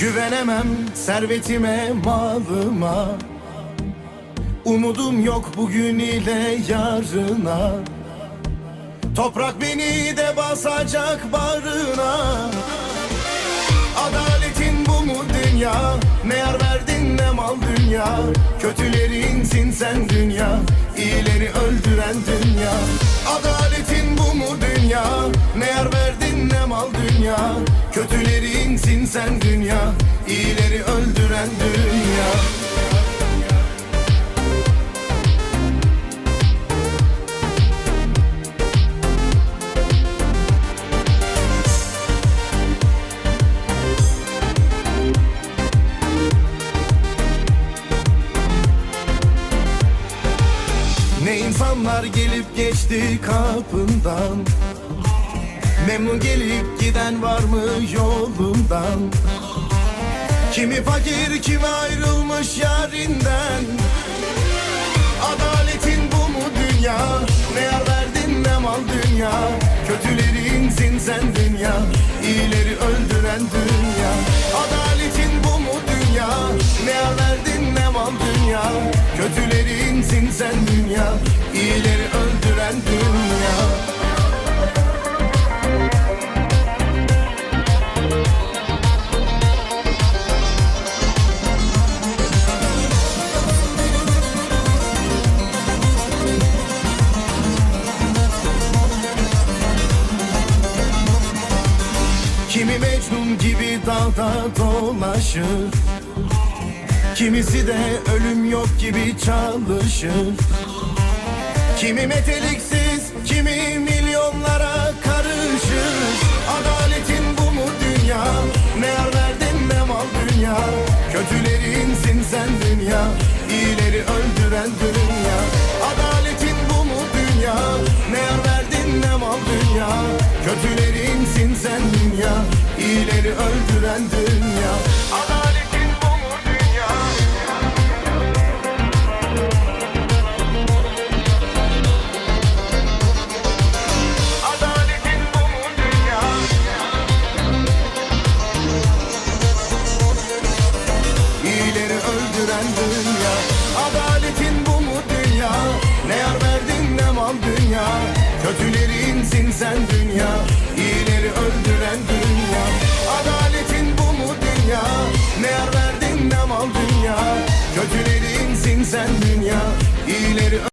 Güvenemem servetime, malıma. Umudum yok bugün ile yarına. Toprak beni de basacak barına. Adaletin bu mu dünya? Ne yar verdin ne mal dünya? Kötülerinsin sen dünya İyileri öldüren dünya. Adaletin bu mu dünya? Ne yar verdin ne mal dünya? Kötülerinsin sen dünya İyileri insanlar gelip geçti kapından. Memnun gelip giden var mı yolundan? Kimi fakir kimi ayrılmış yarinden. Adaletin bu mu dünya? Ne yar verdin ne mal dünya? Kötülerinsin sen dünya İyileri öldüren dünya. Adaletin bu mu dünya? Ne yar verdin ne mal dünya Kötülerinsin sen dünya İyileri öldüren dünya. Kimi Mecnun gibi dağda dolaşır Kimisi de ölüm yok gibi çalışır Kimi meteliksiz, kimi milyonlara karışır Adaletin bu mu dünya? Ne yar verdin ne mal dünya? Kötülerinsin sen dünya, iyileri öldüren dünya Adaletin bu mu dünya? Ne yar verdin ne mal dünya? Kötülerinsin sen dünya, iyileri öldüren dünya Sen dünya İyileri öldüren dünya. Adaletin bu mu dünya? Ne yar verdin ne mal dünya? Kötülerinsin sen dünya İyileri